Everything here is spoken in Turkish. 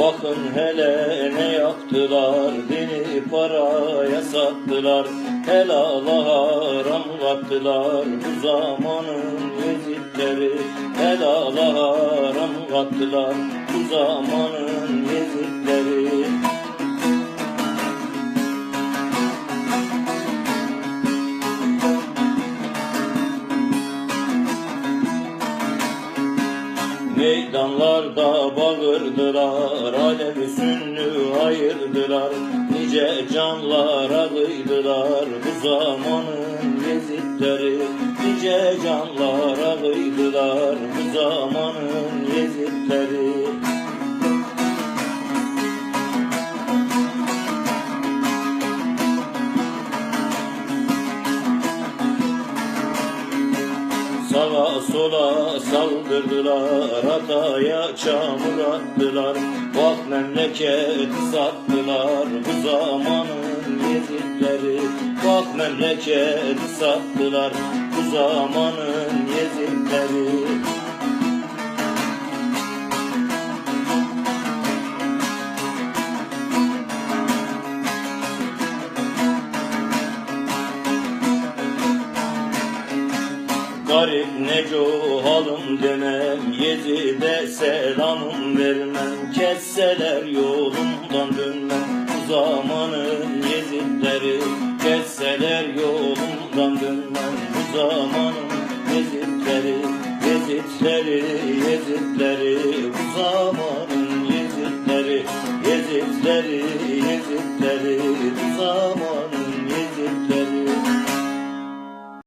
Bakın hele ne yaptılar Beni paraya sattılar. Helala haram kattılar Bu zamanın yezitleri Helala haram kattılar Bu zamanın yezitleri Meydanlarda bağırdılar, alevi sünnü ayırdılar, nice canlara kıydılar bu zamanın yezitleri. Nice canlara kıydılar bu zamanın yezitleri. Sola saldırdılar, hataya çamur attılar. Bak memleketi sattılar, bu zamanın yezikleri. Bak memleketi sattılar, bu zamanın yezikleri. Garip neco halım demem Yezide selamım vermem. Kesseler yolumdan dönmem Bu zamanın yezidleri Kesseler yolumdan dönmem Bu zamanın yezidleri Yezidleri, yezidleri Bu zamanın Bu zamanın